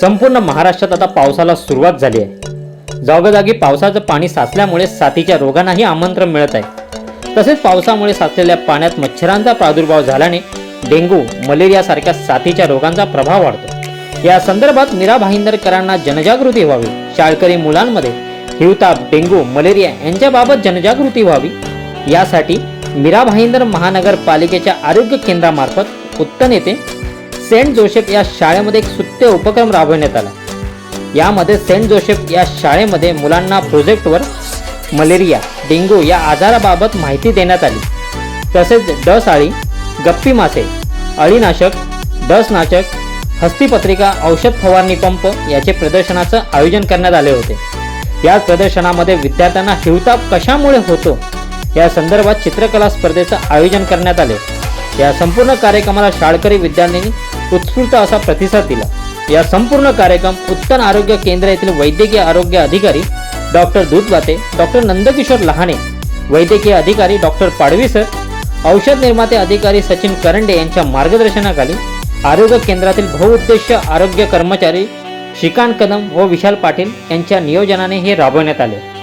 संपूर्ण महाराष्ट्रात आता पावसाला सुरुवात झाली आहे. जागोजागी पावसाचं पाणी साचल्यामुळे साथीच्या रोगांनाही आमंत्रण मिळत आहे. तसेच पावसामुळे साचलेल्या पाण्यात मच्छरांचा प्रादुर्भाव झाल्याने डेंग्यू मलेरिया सारख्या साथीच्या रोगांचा प्रभाव वाढतो. या संदर्भात मीरा भाईंदरकरांना जनजागृती व्हावी. शाळकरी मुलांमध्ये हिवताप डेंग्यू मलेरिया यांच्याबाबत जनजागृती व्हावी. यासाठी मीरा भाईंदर महानगरपालिकेच्या आरोग्य केंद्रामार्फत उत्तन येथे सेंट जोसेफ या शाळेमध्ये एक सुत्य उपक्रम राबवण्यात आला. यामध्ये सेंट जोसेफ या शाळेमध्ये मुलांना प्रोजेक्टवर मलेरिया डेंगू या आजाराबाबत माहिती देण्यात आली. तसेच डस आळी गप्पी मासे अळीनाशक डसनाशक हस्तीपत्रिका औषध फवारणी पंप याचे प्रदर्शनाचं आयोजन करण्यात आले होते. या प्रदर्शनामध्ये विद्यार्थ्यांना हिवताप कशामुळे होतो या संदर्भात चित्रकला स्पर्धेचं आयोजन करण्यात आले. या संपूर्ण कार्यक्रमाला शाळकरी विद्यार्थ्यांनी उत्स्फूर्त असा प्रतिसाद दिला. या संपूर्ण कार्यक्रम उत्तन आरोग्य केंद्र येथील वैद्यकीय आरोग्य अधिकारी डॉक्टर दूधवाते डॉक्टर नंदकिशोर लहाने वैद्यकीय अधिकारी डॉक्टर पाडवी सर औषध निर्माते अधिकारी सचिन करंडे यांच्या मार्गदर्शनाखाली आरोग्य केंद्रातील बहुउद्देशीय आरोग्य कर्मचारी श्रीकांत कदम व विशाल पाटील यांच्या नियोजनाने हे राबवण्यात आले.